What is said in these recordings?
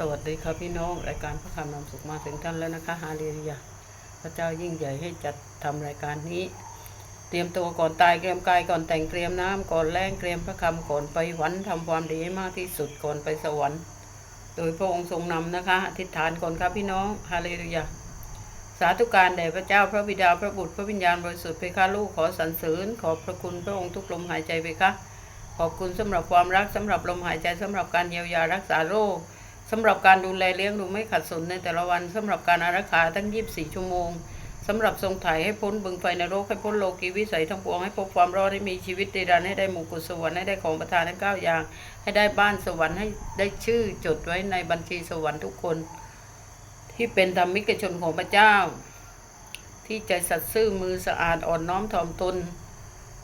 สวัสดีครับพี่น้องรายการพระคำนำสุขมาถึงท่านแล้วนะคะฮาเลลูยาพระเจ้ายิ่งใหญ่ให้จัดทำรายการนี้ เตรียมตัวก่อนตายเตรียมกายก่อนแต่งเตรียมน้ำก่อนแรงเตรียมพระคำก่อนไปหวันทำความดีให้มากที่สุดก่อนไปสวรรค์ โดยพระองค์ทรงนำนะคะอธิษฐานก่อนครับพี่น้องฮาเลลูยาสาธุการแด่พระเจ้าพระบิดาพระบุตรพระวิญญาณบริสุทธิ์เพคะลูกขอสรรเสริญขอบพระคุณพระองค์ทุกลมหายใจเพคะขอบคุณสำหรับความรักสำหรับลมหายใจสำหรับการเยียวยารักษาโรค สำหรับการดูแลเลี้ยงดูไม่ขัดสนในแต่ละวันสำหรับการอารักขาทั้ง 24 ชั่วโมงสำหรับทรงไถ่ให้พ้นบึงไฟนรกให้พ้นโลกีวิสัยทั้งปวงให้พบความรอดให้มีชีวิตดีดันให้ได้มงกุฎสวรรค์ให้ได้ของประทานทั้งเก้าอย่าง ให้ได้บ้านสวรรค์ให้ได้ชื่อจดไว้ในบัญชีสวรรค์ทุกคน ที่เป็นธรรมิกชนของพระเจ้า ที่ใจสัตย์ซื่อมือสะอาดอ่อนน้อมถ่อมตน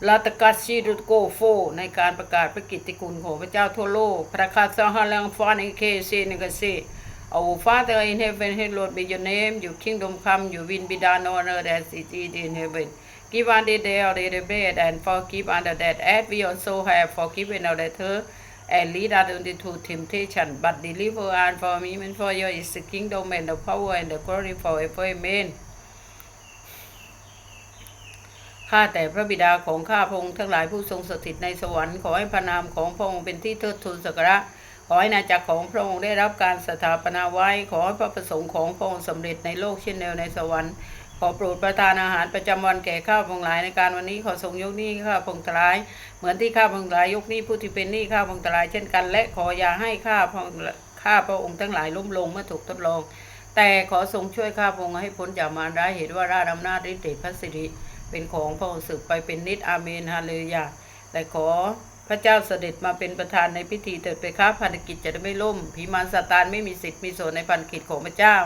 ลาตกัสชีรุโกโฟ ในการประกาศพระกิตติคุณของพระเจ้าทั่วโลก พระคาสหลังฟานเคเซนกเซ Our Father in heaven, hallowed be your name. Your kingdom come. Your will be done on earth as it is in heaven. Give us this day our daily bread, and forgive us our debt, as we also have forgiven our debtors. And lead us not into temptation, but deliver us from evil. For yours is the kingdom and the power and the glory forever. Amen. ข้าแต่พระบิดาของข้าพงค์ทั้งหลายผู้ทรงสถิตในสวรรค์ขอให้พระนามของพระองค์เป็นที่เทิดทูนสักการะขอให้นาจักรของพระองค์ได้รับการสถาปนาไว้ ขอให้พระประสงค์ของพระองค์สำเร็จในโลกเช่นเดียวในสวรรค์ ขอโปรดประทานอาหารประจำวันแก่ข้าพงค์หลายในการวันนี้ขอทรงยกนี้ข้าพงค์ทั้งหลาย เหมือนที่ข้าพงค์ทั้งหลายยกนี้ผู้ที่เป็นนี้ข้าพงค์ทั้งหลายเช่นกัน และขออย่าให้ข้าพระองค์ข้าพระองค์ทั้งหลายล้มลงเมื่อถูกทดลอง แต่ขอทรงช่วยข้าพระองค์ให้พ้นจากมารร้ายเหตุว่าราชอำนาจฤทธิ์เดชพระสิริ เป็นของพระองค์สืบไปเป็นนิจอาเมนฮาเลลูยาและขอพระเจ้าเสด็จมาเป็นประธานในพิธีเถิดไปค้าพันธกิจจะได้ไม่ล่มผีมารซาตานไม่มีสิทธิ์มีส่วนในพันธกิจของพระเจ้า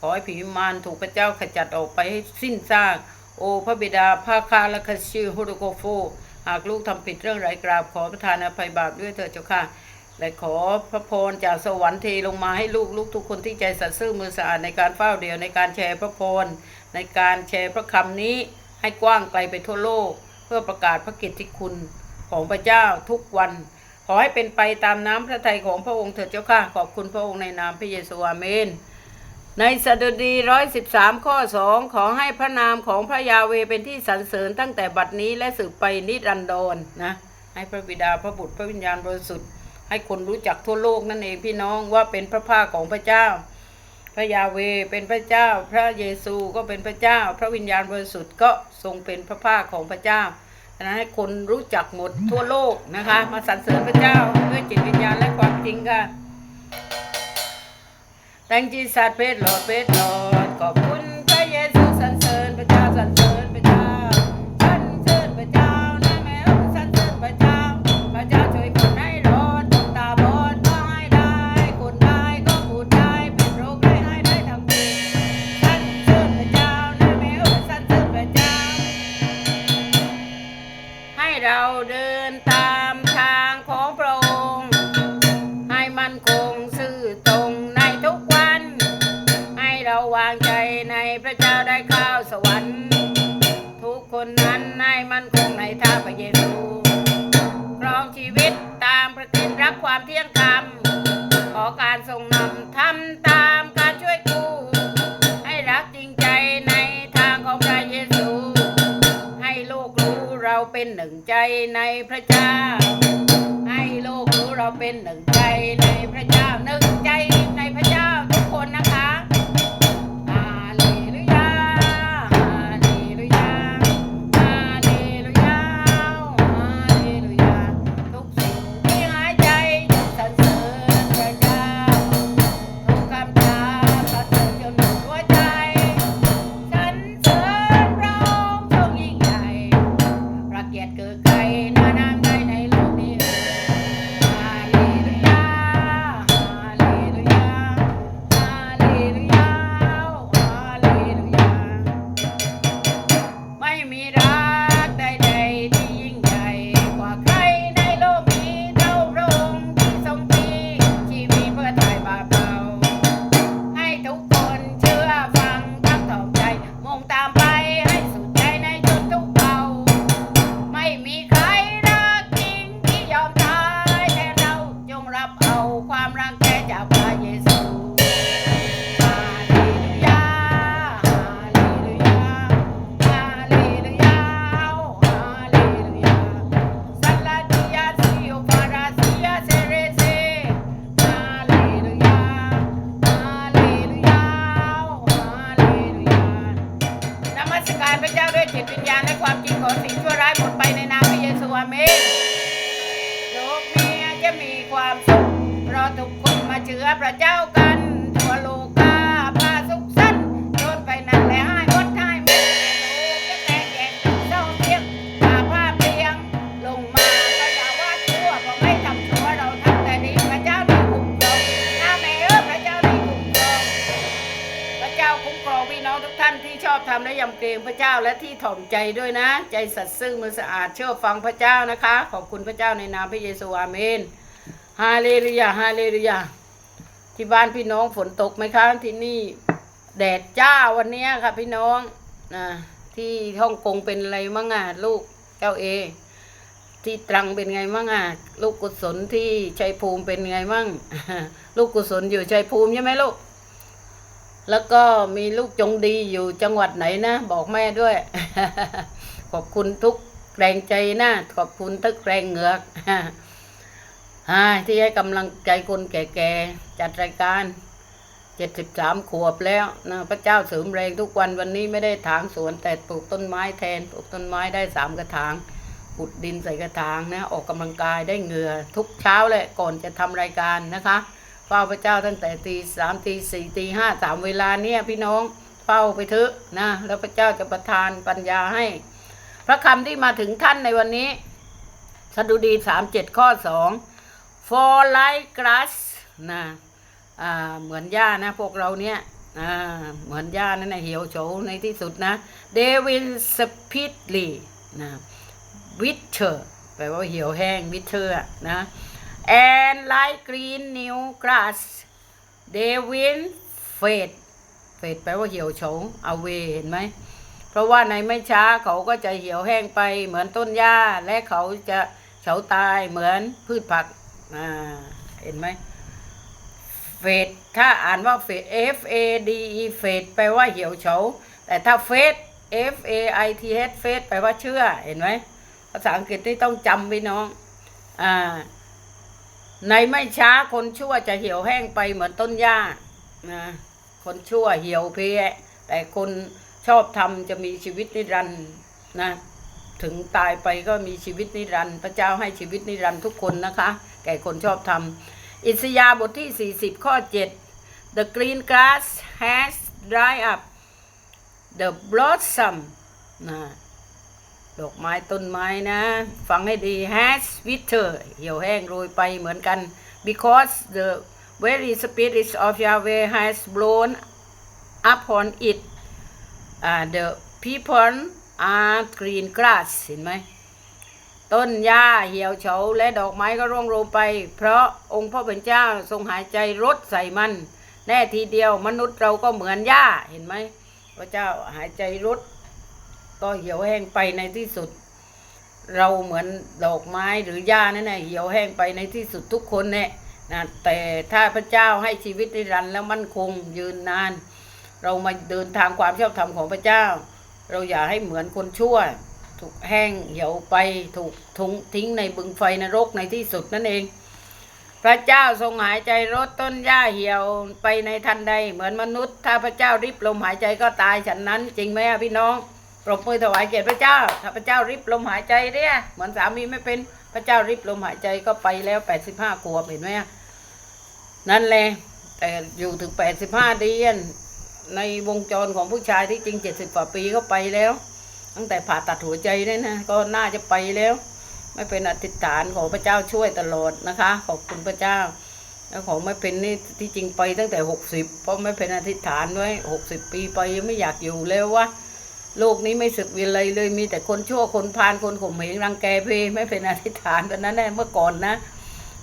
ขอให้ผีมารถูกพระเจ้าขจัดออกไปให้สิ้นซากโอพระบิดาพาคาและคชื่อฮุรโกโฟหากลูกทำผิดเรื่องไรกราบขอประทานอภัยบาปด้วยเถิดเจ้าค่ะและขอพระพรจากสวรรค์เทลงมาให้ลูกลูกทุกคนที่ใจสัตย์ซื่อมือสะอาดในการเฝ้าเดียวในการแชร์พระพรในการแชร์พระคำนี้ ให้กว้างไกลไปทั่วโลก เพื่อประกาศพระกิตติคุณของพระเจ้าทุกวัน ขอให้เป็นไปตามน้ำพระทัยของพระองค์เถิดเจ้าค่ะ ขอบคุณพระองค์ในนามพระเยซูอาเมน ในสดุดีร้อยสิบสามข้อสองขอให้พระนามของพระยาเวเป็นที่สรรเสริญตั้งแต่บัดนี้และสืบไปนิรันดรนะให้พระบิดาพระบุตรพระวิญญาณบริสุทธิ์ให้คนรู้จักทั่วโลกนั่นเองพี่น้องว่าเป็นพระภาคของพระเจ้า ระยาเวเป็นพระเจ้า พระเยซูก็เป็นพระเจ้า พระวิญญาณบริสุทธิ์ก็ทรงเป็นพระภาคของพระเจ้าฉะนั้นให้คนรู้จักหมดทั่วโลกนะคะ มาสรรเสริญพระเจ้าด้วยจิตวิญญาณและความจริงค่ะ Thank Jesus เพชรหลอดเพชรหลอดขอบคุณพระเยซู คนนั้นให้มันคงในท่าพระเยซูครองชีวิตตามประทินรักความเที่ยงธรรม ขอการทรงนำทำตามการช่วยกู้ให้รักจริงใจในทางของพระเยซู ให้โลกรู้เราเป็นหนึ่งใจในพระเจ้า ให้โลกรู้เราเป็นหนึ่งใจในพระเจ้าหนึ่งใจในพระเจ้า วามีโลกเมียจะมีความสุขเพราะทุกคนมาเชื่อพระเจ้าานที่ชอบทำและยำเกรงพระเจ้าและที่ถ่อมใจด้วยนะ ใจสัตย์ซื่อมือสะอาดเชื่อฟังพระเจ้านะคะ ขอบคุณพระเจ้าในนามพระเยซูอาเมนฮาเลลูยาฮาเลลูยาที่บ้านพี่น้องฝนตกไหมคะที่นี่แดดจ้าวันนี้ค่ะพี่น้องนะที่ฮ่องกงเป็นอะไรมั่งอะลูกเจ้าเอ ที่ตรังเป็นไงมั่งอะลูกกุศลที่ชัยภูมิเป็นไงมั่ง ลูกกุศลอยู่ชัยภูมิใช่ไหมลูก แล้วก็มีลูกจงดีอยู่จังหวัดไหนนะ บอกแม่ด้วย ขอบคุณทุกแรงใจนะ ขอบคุณทุกแรงเหงือกที่ให้กำลังใจคนแก่ๆ จัดรายการเจ็ดสิบสามขวบแล้วนะพระเจ้าเสริมแรงทุกวันวันนี้ไม่ได้ถางสวนแต่ปลูกต้นไม้แทนปลูกต้นไม้ได้สามกระถางขุดดินใส่กระถางนะ ออกกำลังกายได้เหงื่อทุกเช้าเลยก่อนจะทำรายการนะคะ เฝ้าพระเจ้าตั้งแต่ตีสามตีสี่ตีห้าสามเวลาเนี่ยพี่น้องเฝ้าไปเถอะนะแล้วพระเจ้าจะประทานปัญญาให้ พระคำที่มาถึงท่านในวันนี้สดุดีสามเจ็ดข้อสอง for like grass นะอ่าเหมือนหญ้านะพวกเราเนี่ยอ่าเหมือนหญ้านั่นนะเหี่ยวโฉในที่สุดนะ they will speedly นะ wither แปลว่าเหี่ยวแห้ง wither นะ and like green new grass they will fade fade แปลว่าเหี่ยวโฉา away เห็นไหม เพราะว่าในไม่ช้าเขาก็จะเหี่ยวแห้งไปเหมือนต้นหญ้า และเขาจะเฉาตายเหมือนพืชผัก อ่า เห็นไหม เฟด ถ้าอ่านว่าเฟด F A D E เฟดแปลว่าเหี่ยวเฉา แต่ถ้าเฟด F A I T H เฟดแปลว่าเชื่อ เห็นไหม ภาษาอังกฤษนี่ต้องจำพี่น้อง อ่า ในไม่ช้าคนชั่วจะเหี่ยวแห้งไปเหมือนต้นหญ้านะคนชั่วเหี่ยวเพลียแต่คนชอบทำจะมีชีวิตนิรันดร์นะถึงตายไปก็มีชีวิตนิรันดร์พระเจ้าให้ชีวิตนิรันดร์ทุกคนนะคะ แก่คนชอบทำอิสยาบทที่ 40 ข้อ 7 The green grass has dried up the blossom นะ ดอกไม้ต้นไม้นะ ฟังให้ดี has wither เหี่ยวแห้งโรยไปเหมือนกัน because the very spirit of Yahweh has blown upon it อ่า the people are green grass เห็นไหมต้นหญ้าเหี่ยวเฉาและดอกไม้ก็ร่วงโรยไป เพราะองค์พระเป็นเจ้าทรงหายใจรดใส่มัน แน่ทีเดียวมนุษย์เราก็เหมือนหญ้าเห็นไหมพระเจ้าหายใจรด ก็เหี่ยวแห้งไปในที่สุด เราเหมือนดอกไม้หรือหญ้านั่นแหละเหี่ยวแห้งไปในที่สุดทุกคนเนี่ยนะแต่ถ้าพระเจ้าให้ชีวิตนิรันดร์แล้วมั่นคงยืนนาน เรามาเดินทางความชอบธรรมของพระเจ้า เราอย่าให้เหมือนคนชั่ว ถูกแห้งเหี่ยวไปถูกทุงทิ้งในบึงไฟนรกในที่สุดนั่นเอง พระเจ้าทรงหายใจรดต้นหญ้าเหี่ยวไปในทันใดเหมือนมนุษย์ ถ้าพระเจ้าริบลมหายใจก็ตายฉันนั้น จริงไหมพี่น้อง ปรบมือถวายเกียรติพระเจ้าถ้าพระเจ้าริบลมหายใจเนี่ยเหมือนสามีไม่เป็นพระเจ้าริบลมหายใจก็ไปแล้วแปดสิบห้าขวบเห็นไหมนั่นแหละแต่อยู่ถึงแปดสิบห้าเดือนในวงจรของผู้ชายที่จริงเจ็ดสิบกว่าปีก็ไปแล้ว ตั้งแต่ผ่าตัดหัวใจเนี่ยนะ ก็น่าจะไปแล้ว ไม่เป็นอธิษฐานขอพระเจ้าช่วยตลอดนะคะ ขอบคุณพระเจ้าแล้วของไม่เป็นนี่ที่จริงไปตั้งแต่หกสิบเพราะไม่เป็นอธิษฐานไว้หกสิบปีไปยังไม่อยากอยู่แล้ววะ โลกนี้ไม่สึกวิเลยเลยมีแต่คนชั่วคนพาลคนข่มเหงรังแกเพไม่เป็นอธิษฐานตอนนั้นแน่เมื่อก่อนนะ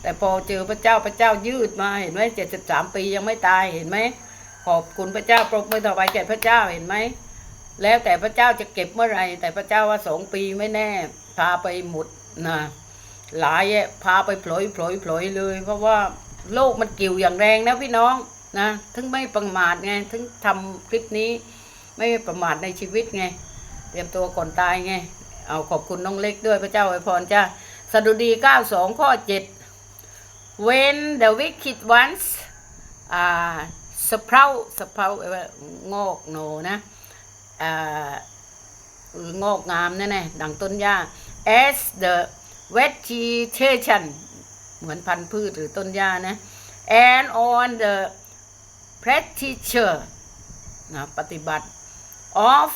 แต่พอเจอพระเจ้าพระเจ้ายืดมาเห็นไหมเจ็ดสิบสามปียังไม่ตายเห็นไหมขอบคุณพระเจ้าปรบมือถวายแก่พระเจ้าเห็นไหมแล้วแต่พระเจ้าจะเก็บเมื่อไรแต่พระเจ้าว่าสองปีไม่แน่ พาไปหมดนะหลายแยะพาไปพลอยพลอยพลอยเลย เพราะว่าโลกมันกิ่วอย่างแรงนะพี่น้องนะถึงไม่ประมาทไงถึงทำคลิปนี้ ไม่ประมาทในชีวิตไง เตรียมตัวก่อนตายไง เอาขอบคุณน้องเล็กด้วยพระเจ้าอวยพรจ้าสดุดี 92 ข้อ 7 when the wicked ones อ่าสเปราสเปรางอกโหนนะอ่างอกงามแน่ๆดังต้นหญ้า as the vegetation เหมือนพันธุ์พืชหรือต้นหญ้านะ and on the practice นะปฏิบัติ of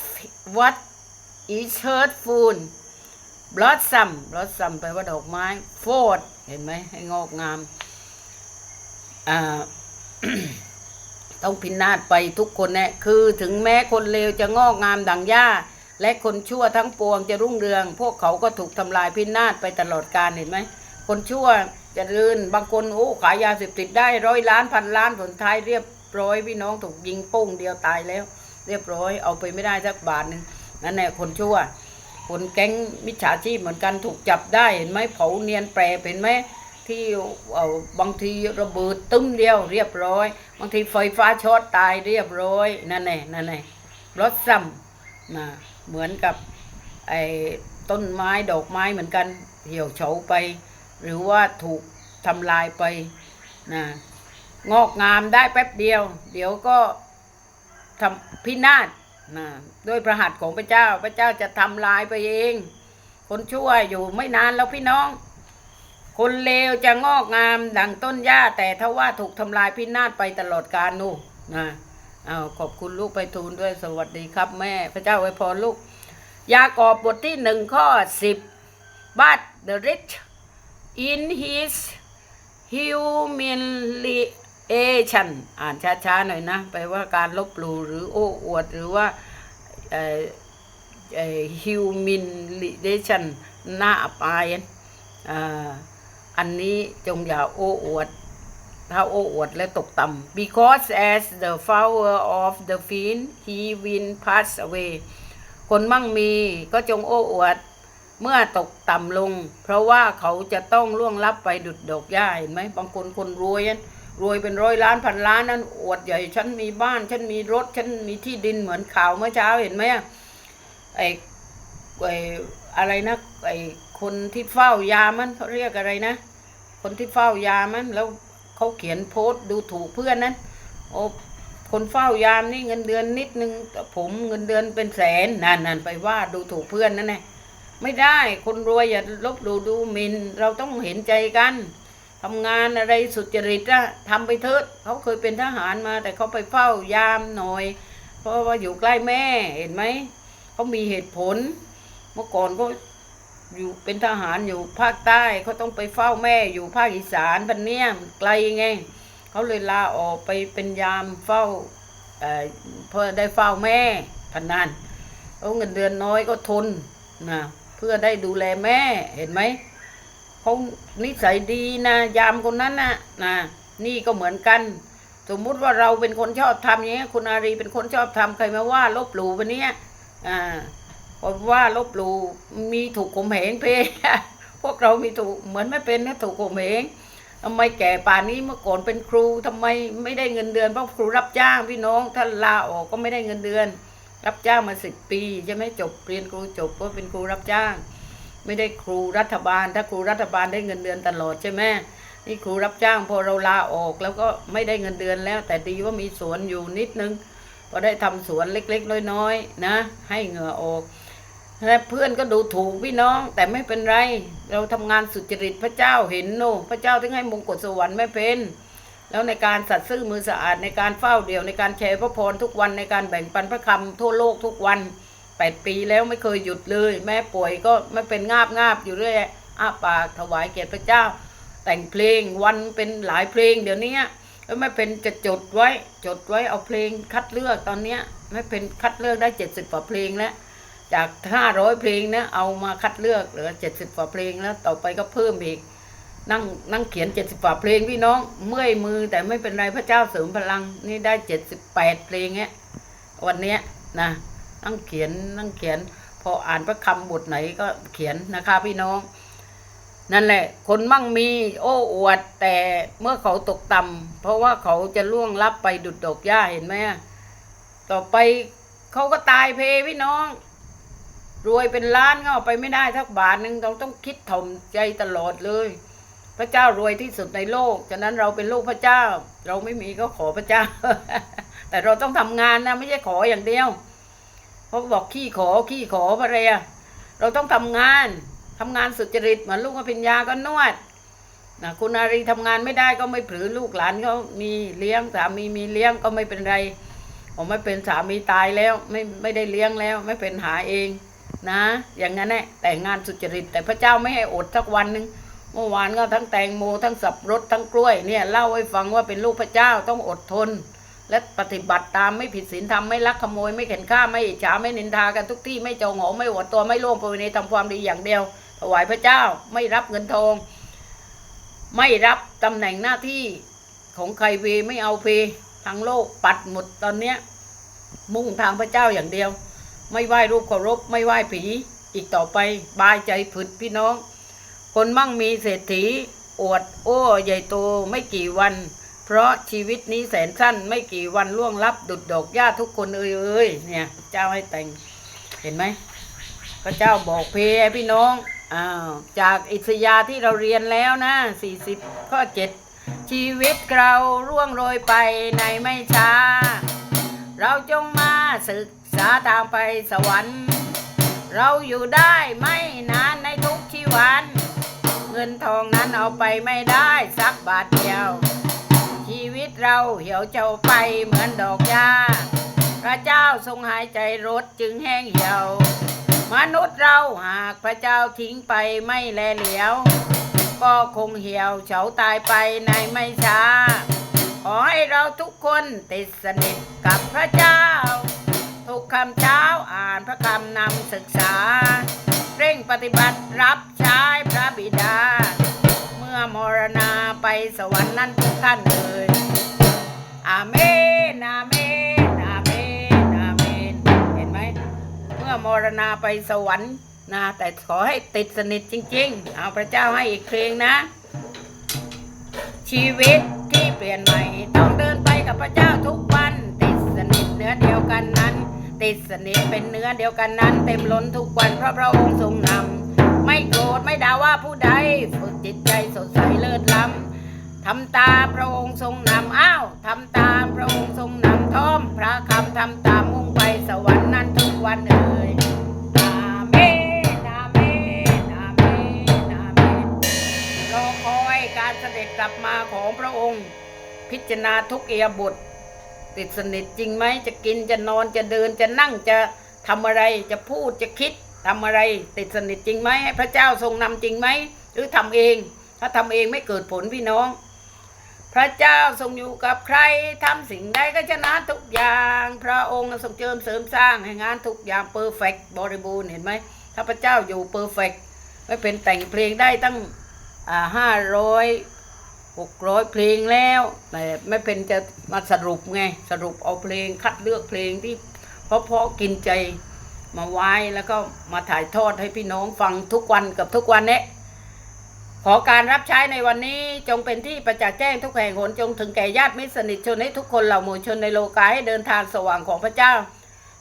what is hurtful blossom blossom แปลว่าดอกไม้โฟดเห็นไหมให้งอกงามอ่าต้องพินาศไปทุกคนแน่คือถึงแม้คนเลวจะงอกงามดังหญ้า และคนชั่วทั้งปวงจะรุ่งเรือง พวกเขาก็ถูกทำลายพินาศไปตลอดกาลเห็นไหม คนชั่วจะเริญบางคนโอ้ขายยาเสพติดได้ร้อยล้านพันล้านผลท้ายเรียบร้อยพี่น้องถูกยิงโป้งเดียวตายแล้ว เรียบร้อย เอาไปไม่ได้สักบาทหนึ่งนั่นแหละคนชั่ว คนแก๊งมิจฉาชีพเหมือนกันถูกจับได้เห็นไหมเผาเนียนแปรเห็นไหมที่เออบางทีระเบิดตึ้มเดียวเรียบร้อย บางทีไฟฟ้าช็อตตายเรียบร้อยนั่นแหละนั่นแหละรถซ้ำนะเหมือนกับไอ้ต้นไม้ดอกไม้เหมือนกัน เหี่ยวเฉาไป หรือว่าถูกทำลายไปนะงอกงามได้แป๊บเดียว เดี๋ยวก็ ทำพินาศนะด้วยประหัตถ์ของพระเจ้า พระเจ้าจะทำลายไปเอง คนชั่วอยู่ไม่นานแล้วพี่น้อง คนเลวจะงอกงามดังต้นหญ้าแต่ถ้าว่าถูกทำลายพินาศไปตลอดกาลนู่นนะเอาขอบคุณลูกไปทูลด้วยสวัสดีครับแม่ พระเจ้าไว้พรลูก ยากอบบทที่หนึ่งข้อสิบ but the rich in his humanly humiliation อ่านช้าๆหน่อยนะแปลว่าการลบหลู่หรือโอ้อวด หรือว่าเอ่อเอ่อ humiliation หน้าอับอายอันนี้จงอย่าโอ้อวด ถ้าโอ้อวดและตกต่ำ because as the flower of the field he will pass away คนมั่งมีก็จงโอ้อวด เมื่อตกต่ำลง เพราะว่าเขาจะต้องล่วงลับไปดุดดอกหญ้าเห็นไหมบางคนคนรวยนั้น รวยเป็นร้อยล้านพันล้านนั้นอวดใหญ่ฉันมีบ้านฉันมีรถฉันมีที่ดินเหมือนข่าวเมื่อเช้าเห็นไหมอะไอ้ไอ้อะไรนะไอ้คนที่เฝ้ายามันเขาเรียกอะไรนะ คนที่เฝ้ายามันแล้วเขาเขียนโพสต์ดูถูกเพื่อนนั้นโอ้คนเฝ้ายามนี่เงินเดือนนิดนึงแต่ผมเงินเดือนเป็นแสนนั่นนั่นไปว่าดูถูกเพื่อนนั่นแหละไม่ได้คนรวยอย่าลบหลู่ดูหมินเราต้องเห็นใจกัน ทำงานอะไรสุจริตอะทำไปเถิดเขาเคยเป็นทหารมา แต่เขาไปเฝ้ายามหน่อย เพราะว่าอยู่ใกล้แม่เห็นไหมเขามีเหตุผล เมื่อก่อนก็อยู่เป็นทหารอยู่ภาคใต้เขาต้องไปเฝ้าแม่อยู่ภาคอีสานพันเนี้ยไกลไงเขาเลยลาออกไปเป็นยามเฝ้าเอ่อเพื่อได้เฝ้าแม่พันนั้นเขาเงินเดือนน้อยก็ทนนะเพื่อได้ดูแลแม่เห็นไหม เขานิสัยดีนะยามคนนั้นนะนะนี่ก็เหมือนกัน สมมุติว่าเราเป็นคนชอบทำอย่างเงี้ยคุณอารีเป็นคนชอบทำใครมาว่าลบหลู่วันนี้อ่าเพราะว่าลบหลู่มีถูกข่มเหงเพพวกเรามีถูกเหมือนไม่เป็นนะถูกข่มเหงทำไมแก่ป่านนี้เมื่อก่อนเป็นครูทำไมไม่ได้เงินเดือนเพราะครูรับจ้างพี่น้องถ้าลาออกก็ไม่ได้เงินเดือน รับจ้างมาสิบปีใช่ไหมจบเรียนครูจบก็เป็นครูรับจ้าง ไม่ได้ครูรัฐบาล ถ้าครูรัฐบาลได้เงินเดือนตลอดใช่ไหมนี่ครูรับจ้างพอเราลาออกแล้วก็ไม่ได้เงินเดือนแล้ว แต่ดีว่ามีสวนอยู่นิดนึงก็ได้ทำสวนเล็กๆน้อยๆนะ ให้เหงื่อออกและเพื่อนก็ดูถูกพี่น้อง แต่ไม่เป็นไร เราทำงานสุจริตพระเจ้าเห็นโน่พระเจ้าถึงให้มงกุฎสวรรค์ไม่เป็น แล้วในการสัตย์ซื่อมือสะอาดในการเฝ้าเดี่ยวในการแชร์พระพรทุกวันในการแบ่งปันพระคำทั่วโลกทุกวัน ปดปีแล้วไม่เคยหยุดเลย แม่ป่วยก็ไม่เป็นงาบงาบอยู่เรื่อยอ้าปากถวายเกียรติพระเจ้า แต่งเพลงวันเป็นหลายเพลงเดี๋ยวนี้แล้วไม่เป็นจะจดไว้จดไว้เอาเพลงคัดเลือกตอนเนี้ยไม่เป็นคัดเลือกได้เจ็ดสิบกว่าเพลงแล้วจากห้าร้อยเพลงนะเอามาคัดเลือกเหลือเจ็ดสิบกว่าเพลงแล้วต่อไปก็เพิ่มอีกนั่งนั่งเขียนเจ็ดสิบกว่าเพลงพี่น้องเมื่อยมือแต่ไม่เป็นไรพระเจ้าเสริมพลังนี่ได้เจ็ดสิบแปดเพลงเนี้ยวันเนี้ยนะ นั่งเขียนนั่งเขียน พออ่านพระคำบทไหนก็เขียนนะคะพี่น้อง นั่นแหละ คนมั่งมีโอ้อวด แต่เมื่อเขาตกต่ำเพราะว่าเขาจะล่วงลับไปดุดดอกหญ้าเห็นไหมต่อไปเขาก็ตายเพพี่น้องรวยเป็นล้านก็เอาไปไม่ได้ทักบาทหนึ่งเราต้องคิดถ่มใจตลอดเลย พระเจ้ารวยที่สุดในโลก ฉะนั้นเราเป็นลูกพระเจ้า เราไม่มีก็ขอพระเจ้า แต่เราต้องทำงานนะไม่ใช่ขออย่างเดียว เพราะบอกขี้ขอขี้ขออะไรอะเราต้องทำงานทำงานสุจริตเหมือนลูกอภิญญาก็นวดนะคุณอารีทำงานไม่ได้ก็ไม่ผือลูกหลานเขามีเลี้ยงสามีมีเลี้ยงก็ไม่เป็นไรผมไม่เป็นสามีตายแล้วไม่ไม่ได้เลี้ยงแล้วไม่เป็นหาเองนะ อย่างนั้นแหละแต่งงานสุจริต แต่พระเจ้าไม่ให้อดสักวันหนึ่งเมื่อวานก็ทั้งแตงโมทั้งสับรถทั้งกล้วยเนี่ยเล่าให้ฟังว่าเป็นลูกพระเจ้าต้องอดทน และปฏิบัติตามไม่ผิดศีลธรรมไม่ลักขโมยไม่เข็นฆ่าไม่อิจฉาไม่นินทากันทุกที่ไม่จองหองไม่หวดตัวไม่ล่วงประเวณีทำความดีอย่างเดียว ถวายพระเจ้าไม่รับเงินทอง ไม่รับตำแหน่งหน้าที่ของใครเวไม่เอาเพทั้งโลกปัดหมดตอนเนี้ยมุ่งทางพระเจ้าอย่างเดียว ไม่ไหว้รูปเคารพไม่ไหว้ผีอีกต่อไปบายใจผึดพี่น้อง คนมั่งมีเศรษฐีอวด โอ้ใหญ่โตไม่กี่วัน เพราะชีวิตนี้แสนสั้นไม่กี่วันล่วงลับ ดุดดอกหญ้าทุกคนเอ่ยเอ้ยเนี่ย เจ้าให้แต่งเห็นไหมพระเจ้าบอกเพพี่น้องอ้าวจากอิสยาที่เราเรียนแล้วนะสี่สิบข้อเจ็ดชีวิตเราร่วงโรยไปในไม่ช้า เราจงมาศึกษาทางไปสวรรค์ เราอยู่ได้ไม่นานในทุกชีวัน เงินทองนั้นเอาไปไม่ได้สักบาทเดียว วิตเราเหี่ยวเจ้าไปเหมือนดอกหญ้า พระเจ้าทรงหายใจรถจึงแห้งเหี่ยว มนุษย์เราหากพระเจ้าทิ้งไปไม่แลเหลียว ก็คงเหี่ยวเฉาตายไปในไม่ช้า ขอให้เราทุกคนติดสนิทกับพระเจ้า ทุกคำเช้าอ่านพระคำนำศึกษา เร่งปฏิบัติรับใช้พระบิดาเมื่อมรณาไปสวรรค์นั้นทุกท่านเอ่ย อาเมนอาเมนอาเมนอาเมนเห็นไหมเมื่อมรณาไปสวรรค์นะแต่ขอให้ติดสนิทจริง ๆ เอาพระเจ้าให้อีกเพลงนะ ชีวิตที่เปลี่ยนใหม่ ต้องเดินไปกับพระเจ้าทุกวัน ติดสนิทเนื้อเดียวกันนั้น ติดสนิทเป็นเนื้อเดียวกันนั้น เต็มล้นทุกวันเพราะพระองค์ทรงนำไม่โกรธไม่ด่าว่าผู้ใดฝึกจิตใจสดใสเลิศล้ำ ทำตามพระองค์ทรงนำอ้าวทำตามพระองค์ทรงนำทอม พระคำทำตามมุ่งไปสวรรค์นั้นทุกวันเอ่ยอาเมนอาเมนอาเมนอาเมนรอคอยการเสด็จกลับมาของพระองค์ พิจารณาทุกเอียบทติดสนิทจริงไหมจะกินจะนอนจะเดินจะนั่งจะทำอะไรจะพูดจะคิดทำอะไรติดสนิทจริงไหมพระเจ้าทรงนำจริงไหมหรือทำเอง ถ้าทำเองไม่เกิดผลพี่น้อง พระเจ้าทรงอยู่กับใครทำสิ่งใดก็ชนะทุกอย่าง พระองค์ทรงเจิมเสริมสร้างให้งานทุกอย่างเพอร์เฟกบริบูรณ์เห็นไหมถ้าพระเจ้าอยู่เพอร์เฟกไม่เป็นแต่งเพลงได้ตั้งห้าร้อยหกร้อยเพลงแล้วแต่ไม่เป็นจะมาสรุปไงสรุปเอาเพลงคัดเลือกเพลงที่เพราะๆกินใจมาไว้แล้วก็มาถ่ายทอดให้พี่น้องฟังทุกวันกับทุกวันเนี้ย ขอการรับใช้ในวันนี้จงเป็นที่ประจักษ์แจ้งทุกแห่งหนจงถึงแก่ญาติมิตรสนิทชนให้ทุกคนเหล่าหมู่ชนในโลกาให้เดินทางสว่างของพระเจ้า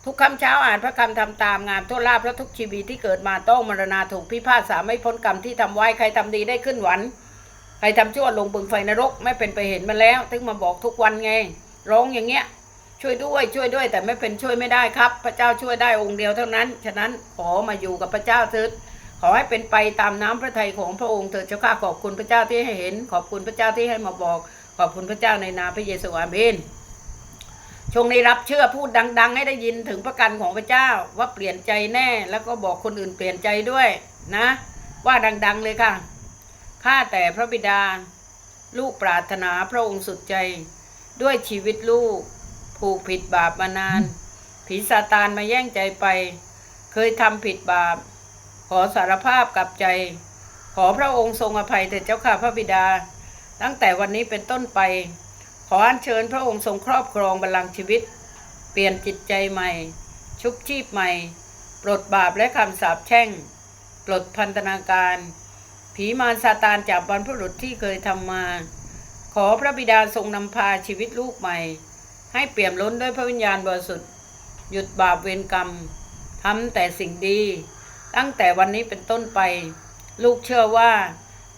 ทุกคำเช้าอ่านพระคำทำตามงามทั่ลาภพระทุกชีวิตที่เกิดมาต้องมรณาถูกพิพากษาไม่พ้นกรรมที่ทำไว้ใครทำดีได้ขึ้นหวันใครทำชั่วลงบึงไฟนรกไม่เป็นไปเห็นมาแล้วถึงมาบอกทุกวันไง ร้องอย่างเงี้ย ช่วยด้วยช่วยด้วยแต่ไม่เป็นช่วยไม่ได้ครับ พระเจ้าช่วยได้องค์เดียวเท่านั้น ฉะนั้นขอมาอยู่กับพระเจ้าเถิด ขอให้เป็นไปตามน้ำพระทัยของพระองค์เถิดเจ้าข้าขอบคุณพระเจ้าที่ให้เห็น ขอบคุณพระเจ้าที่ให้มาบอก ขอบคุณพระเจ้าในนามพระเยซูอาเมนชงนี้รับเชื่อพูดดัง ๆ ให้ได้ยินถึงประกันของพระเจ้าว่าเปลี่ยนใจแน่ แล้วก็บอกคนอื่นเปลี่ยนใจด้วยนะ ว่าดัง ๆเลยค่ะข้าแต่พระบิดา ลูกปรารถนาพระองค์สุดใจ ด้วยชีวิตลูก ผูกผิดบาปมานาน ผีซาตานมาแย่งใจไป เคยทำผิดบาป ขอสารภาพกับใจ ขอพระองค์ทรงอภัยเถิดเจ้าข้าพระบิดา ตั้งแต่วันนี้เป็นต้นไป ขออัญเชิญพระองค์ทรงครอบครองบัลลังก์ชีวิต เปลี่ยนจิตใจใหม่ ชุบชีพใหม่ ปลดบาปและคำสาปแช่ง ปลดพันธนาการ ผีมารซาตานจากบรรพบุรุษที่เคยทำมา ขอพระบิดาทรงนำพาชีวิตลูกใหม่ ให้เปี่ยมล้นด้วยพระวิญญาณบริสุทธิ์หยุดบาปเวรกรรมทำแต่สิ่งดี ตั้งแต่วันนี้เป็นต้นไป ลูกเชื่อว่า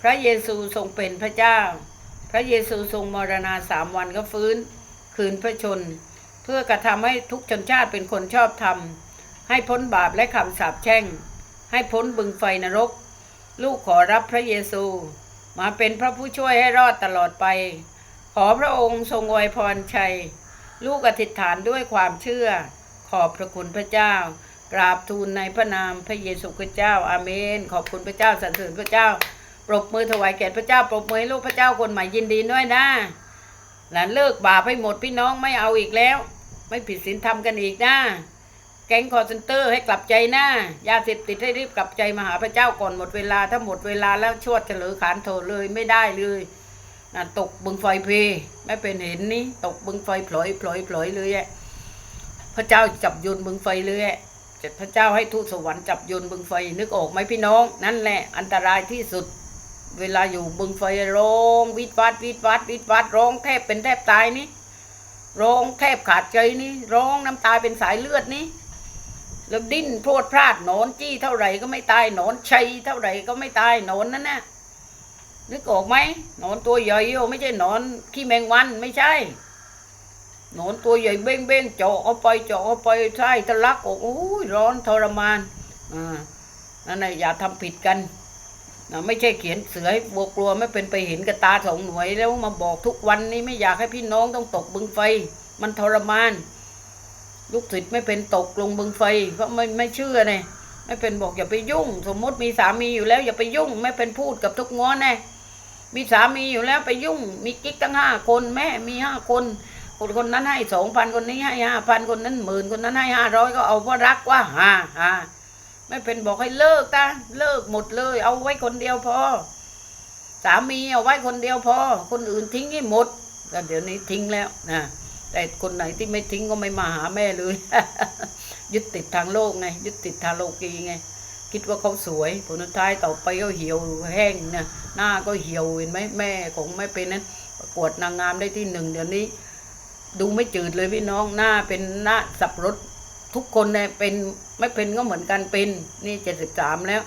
พระเยซูทรงเป็นพระเจ้า พระเยซูทรงมรณาสามวันก็ฟื้น คืนพระชน เพื่อกระทำให้ทุกชนชาติเป็นคนชอบธรรม ให้พ้นบาปและคำสาปแช่ง ให้พ้นบึงไฟนรก ลูกขอรับพระเยซู มาเป็นพระผู้ช่วยให้รอดตลอดไป ขอพระองค์ทรงอวยพรชัย ลูกอธิษฐานด้วยความเชื่อ ขอบพระคุณพระเจ้า กราบทูลในพระนามพระเยซูคริสต์เจ้าอาเมน ขอบคุณพระเจ้าสรรเสริญพระเจ้า ปรบมือถวายแก่พระเจ้า ปรบมือให้ลูกพระเจ้าคนใหม่ยินดีด้วยนะหลานเลิกบาปให้หมดพี่น้องไม่เอาอีกแล้ว ไม่ผิดศีลธรรมกันอีกนะแก๊งคอร์เซนเตอร์ให้กลับใจนะยาเสพติดให้รีบกลับใจมาหาพระเจ้าก่อนหมดเวลาถ้าหมดเวลาแล้วชวดเฉลยขานโถเลยไม่ได้เลยนะตกบึงไฟเพไม่เป็นเห็นนี่ตกบึงไฟพลอยพลอยพลอยเลยแหละพระเจ้าจับโยนบึงไฟเลยแห ละจพระเจ้าให้ทูตสวรรค์จับโยนบึงไฟนึกออกไหมพี่น้อง นั่นแหละอันตรายที่สุด เวลาอยู่บึงไฟร้องวิดวัดวิดวัดวิดวัดร้องแทบเป็นแทบตายนี่ร้องแทบขาดใจนี่ร้องน้ำตาเป็นสายเลือดนี่แล้วดิ้นโพรวดพลาดหนอนจี้เท่าไหร่ก็ไม่ตายหนอนชัยเท่าไหร่ก็ไม่ตายหนอนนั่นนะนึกออกไหมหนอนตัวใหญ่โอไม่ใช่หนอนขี้แมงวันไม่ใช่ นอนตัวใหญ่เบ้งเบ้งเจาะเอาไปเจาะเอาไปใช่ทะลักอกโอ้ยร้อนทรมานอ่านั่นแหละอย่าทำผิดกันนะไม่ใช่เขียนเสือให้บวกกลัวไม่เป็นไปเห็นกับตาสองหน่วยแล้วมาบอกทุกวันนี้ไม่อยากให้พี่น้องต้องตกบึงไฟ มันทรมาน ลูกศิษย์ไม่เป็นตกลงบึงไฟ เพราะไม่ไม่เชื่อไงไม่เป็นบอกอย่าไปยุ่ง สมมติมีสามีอยู่แล้ว อย่าไปยุ่ง ไม่เป็นพูดกับทุกง้อแน่มีสามีอยู่แล้วไปยุ่ง มีกิ๊กตั้งห้าคนแม่มีห้าคน คนคนนั้นให้สองพันคนนี้ให้ห้าพันคนนั้นหมื่นคนนั้นให้ห้าร้อยก็เอาว่าะรักว่าฮ่าฮ่าไม่เป็นบอกให้เลิกตาเลิกหมดเลย เอาไว้คนเดียวพอสามีเอาไว้คนเดียวพอ คนอื่นทิ้งให้หมดก็เดี๋ยวนี้ทิ้งแล้วนะแต่คนไหนที่ไม่ทิ้งก็ไม่มาหาแม่เลย ยึดติดทางโลกไง ยึดติดทางโลกีไง คิดว่าเขาสวยผลท้ายต่อไปก็เหี่ยวแห้งนะหน้าก็เหี่ยวเห็นไหมแม่ของไม่เป็นนั้นประกวดนางงามได้ที่หนึ่งเดี๋ยวนี้ ดูไม่จืดเลยพี่น้องหน้าเป็นหน้าสับรดทุกคนเนี่ยเป็นไม่เป็นก็เหมือนกันเป็นนี่เจ็ดสิบสามแล้ว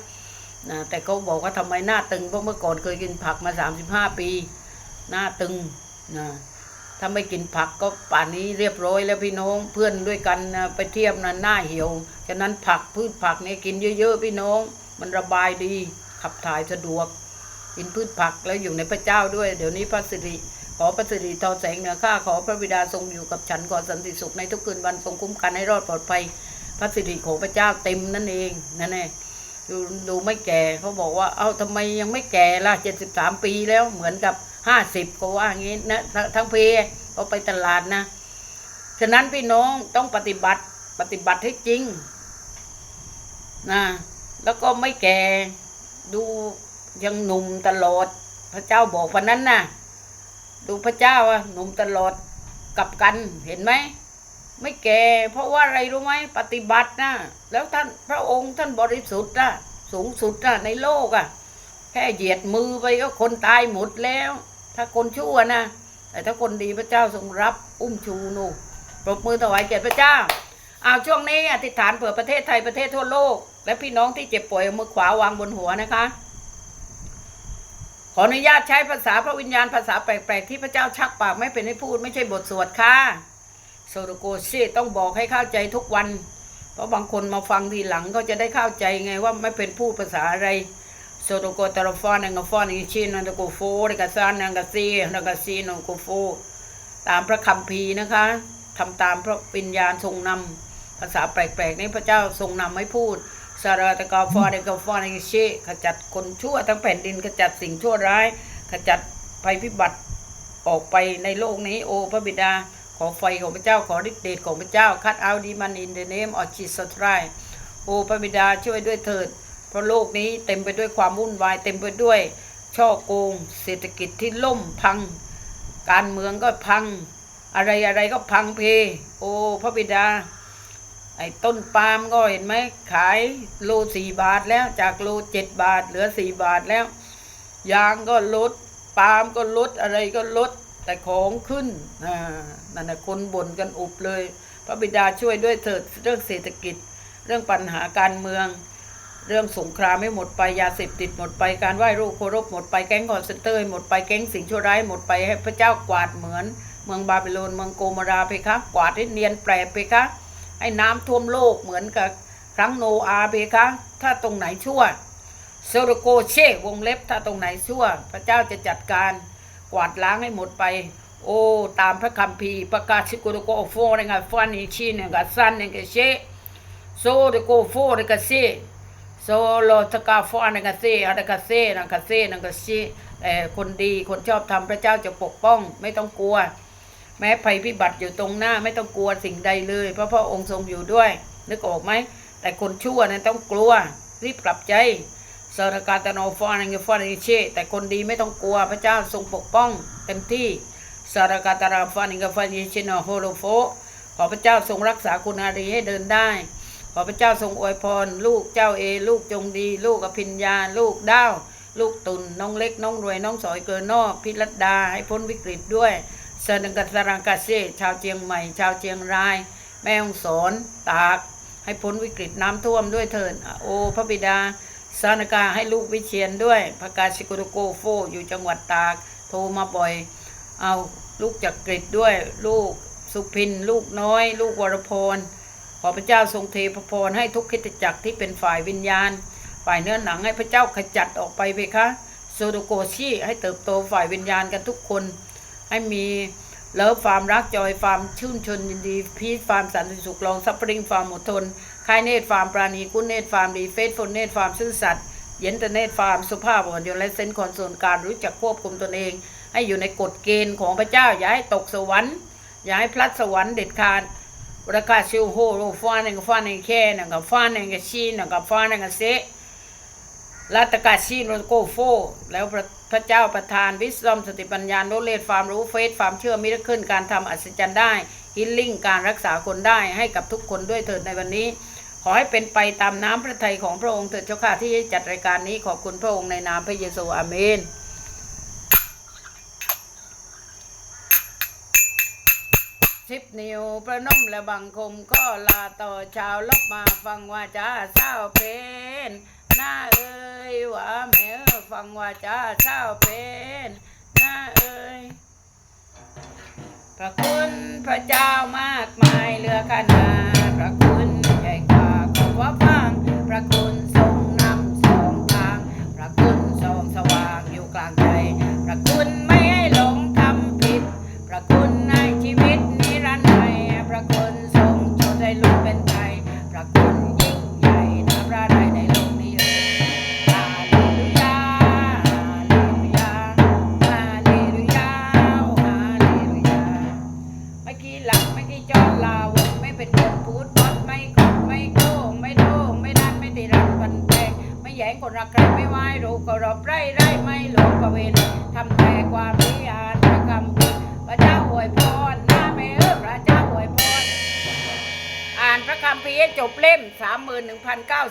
นะแต่เขาบอกว่าทำไมหน้าตึงเพราะเมื่อก่อนเคยกินผักมาสามสิบห้าปี หน้าตึงนะถ้าไม่กินผักก็ป่านนี้เรียบร้อยแล้วพี่น้องเพื่อนด้วยกันนะไปเทียบนะหน้าเหี่ยวฉะนั้นผักพืชผักเนี่ยกินเยอะๆพี่น้อง มันระบายดีขับถ่ายสะดวก กินพืชผักแล้วอยู่ในพระเจ้าด้วย เดี๋ยวนี้พระสิริ ขอพระสิริทอแสงเหนือข้าขอพระบิดาทรงอยู่กับฉันขอสันติสุขในทุกคืนวันทรงคุ้มกันให้รอดปลอดภัย พระสิริของพระเจ้าเต็มนั่นเองนั่นเองดูดูไม่แก่เขาบอกว่าเอ้าทำไมยังไม่แก่ล่ะเจ็ดสิบสามปีแล้วเหมือนกับห้าสิบก็ว่างี้นะทั้งเพเขาไปตลาดนะ ฉะนั้นพี่น้องต้องปฏิบัติปฏิบัติให้จริงนะแล้วก็ไม่แก่ดูยังหนุ่มตลอด พระเจ้าบอกวันนั้นนะ ดูพระเจ้าอะหนุ่มตลอดกับกันเห็นไหม ไม่แก่ เพราะว่าอะไรรู้ไหมปฏิบัตินะแล้วท่านพระองค์ท่านบริสุทธิ์นะสูงสุดนะในโลกอะแค่เหยียดมือไปก็คนตายหมดแล้ว ถ้าคนชั่วนะแต่ถ้าคนดีพระเจ้าทรงรับอุ้มชูนูปรบมือถวายเกียรติพระเจ้าเอาช่วงนี้อธิษฐานเผื่อประเทศไทยประเทศทั่วโลก และพี่น้องที่เจ็บป่วยมือขวาวางบนหัวนะคะ ขออนุญาตใช้ภาษาพระวิญญาณภาษาแปลกๆที่พระเจ้าชักปากไม่เป็นให้พูดไม่ใช่บทสวดค่ะโซโลโกเซต้องบอกให้เข้าใจทุกวัน เพราะบางคนมาฟังทีหลังก็จะได้เข้าใจไงว่าไม่เป็นพูดภาษาอะไรโซโลโกตาลฟอนนังกฟอนอิชินังโกโฟนกซานนังกซีนังกซีนังโกโฟตามพระคัมภีร์นะคะทำตามพระวิญญาณทรงนำภาษาแปลกๆนี้พระเจ้าทรงนำให้พูด สาราตกาฟอนกฟอนอิชิขจัดคนชั่วทั้งแผ่นดินขจัดสิ่งชั่วร้าย ขจัดภัยพิบัติออกไปในโลกนี้โอพระบิดาขอไฟของพระเจ้าขอฤทธิ์เดชของพระเจ้าคัดเอาดีมันอินเดเนมออจิสทรายโอพระบิดาช่วยด้วยเถิด เพราะโลกนี้เต็มไปด้วยความวุ่นวาย เต็มไปด้วย ช่อโกง เศรษฐกิจที่ล่มพัง การเมืองก็พัง อะไรอะไรก็พังเพ โอพระบิดา ไอ้ต้นปาล์มก็เห็นไหมขายโลสี่บาทแล้วจากโลเจ็ดบาท เหลือสี่บาทแล้ว ยางก็ลดปาล์มก็ลดอะไรก็ลดแต่ของขึ้นนั่นนะคนบ่นกันอุบเลย พระบิดาช่วยด้วยเถิดเรื่องเศรษฐกิจ เรื่องปัญหาการเมือง เรื่องสงครามไม่หมดไปยาเสพติดหมดไปการไหว้รูปเคารพหมดไปแก๊งคอนเซนเตอร์หมดไปแก๊งสิ่งชั่วร้ายหมดไปให้พระเจ้ากวาดเหมือน เมืองบาบิโลนเมืองโกโมราเพคะกวาดให้เนียนแปรเพคะ ให้น้ำท่วมโลกเหมือนกับครั้งโนอาเพคะถ้าตรงไหนชั่วโซโรโกเชวงเล็บถ้าตรงไหนชั่ว พระเจ้าจะจัดการกวาดล้างให้หมดไป โอ้ตามพระคัมภีร์ประกาศสิโกโรโกโฟนงาฟันอิชินงาซันงาเชโซโรโกโฟนงาเซโซโลตกาฟอนงาเซอะกาเซนงาเซนงาเชแต่คนดีคนชอบทำพระเจ้าจะปกป้องไม่ต้องกลัว แม้ภัยพิบัติอยู่ตรงหน้าไม่ต้องกลัวสิ่งใดเลย เพราะพระองค์ทรงอยู่ด้วย นึกออกไหม แต่คนชั่วนั้นต้องกลัว รีบกลับใจสารกาตโนฟานังฟานิเชแต่คนดีไม่ต้องกลัวพระเจ้าทรงปกป้อง เต็มที่สารกาตราฟานิงฟานิเชนโฮโลโฟขอพระเจ้าทรงรักษาคุณอารีให้เดินได้ ขอพระเจ้าทรงอวยพร ลูกเจ้าเอ ลูกจงดี ลูกอภิญญา ลูกดาว ลูกตุนน้องเล็กน้องรวยน้องสอยเกินนอกพิรัตดาให้พ้นวิกฤตด้วย เซนังกัสรังกาเซชาวเชียงใหม่ ชาวเชียงราย แม่ฮ่องสอนตาก ให้พ้นวิกฤตน้ำท่วมด้วยเถิดโอพระบิดาสานกาให้ลูกวิเชียนด้วยพระกาศิกุรโกโฟอยู่จังหวัดตาก โทรมาบ่อย เอาลูกจักกริดด้วย ลูกสุพิน ลูกน้อย ลูกวรพรขอพระเจ้าทรงเทพระพรให้ทุกคริตจักรที่เป็นฝ่ายวิญญาณ ฝ่ายเนื้อหนังให้พระเจ้าขจัดออกไปเพคะโซโดโกชีให้เติบโตฝ่ายวิญญาณกันทุกคน ให้มีเลิฟฟาร์มรักจอยฟาร์มชื่นชนยินดีพีชฟาร์มสันติสุขลองซัฟฟริงฟาร์มอดทนคายเนตฟาร์มปราณีกุ้นเนตฟาร์มดีเฟสฟนเนตฟาร์มซื่อสัตย์เย็นเตเนตฟาร์มสุภาพอ่อนโยนและเซนคอนส่วนการรู้จักควบคุมตนเอง ให้อยู่ในกฎเกณฑ์ของพระเจ้าอย่าให้ตกสวรรค์อย่าให้พลัดสวรรค์เด็ดขาดปราคาชิวโฮโรฟานเองฟานเองแค่นังกับฟานเองกับชีนังกับฟานเองกับเซรัตกาชีโนโกโฟแล้วพระ พระเจ้าประทานวิส d อมสติปัญญาโนเลดความรู้เฟสความเชื่อมิรขึ้นการทำอัศจรรย์ได้ฮิลลิ่งการรักษาคนได้ให้กับทุกคนด้วยเถิดในวันนี้ ขอให้เป็นไปตามน้ำพระทัยของพระองค์เถิดเจ้าค่ะที่จัดรายการนี้ขอบคุณพระองค์ในนามพระเยซูอาเมนสิบนิ้วประนมและบังคมก็ลาต่อชาวลบมาฟังว่าจ้าเศร้าเพน น้าเอ้ยว่าแม่ฟังว่าจ้าเศร้าเป็นหน้าเอ้ยพระคุณพระเจ้ามากมายเหลือขนาดพระคุณใหญ่กว่าขอว่าฟังพระคุณ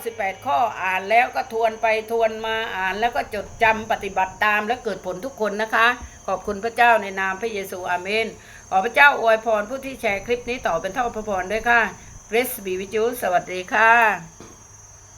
98 ข้ออ่านแล้วก็ทวนไปทวนมาอ่าน แล้วก็จดจำปฏิบัติตามและเกิดผลทุกคนนะคะ ขอบคุณพระเจ้าในนามพระเยซูอาเมน ขอพระเจ้าอวยพรผู้ที่แชร์คลิปนี้ต่อเป็นเท่าพระพรด้วยค่ะเบรสบีวิจูสวัสดีค่ะ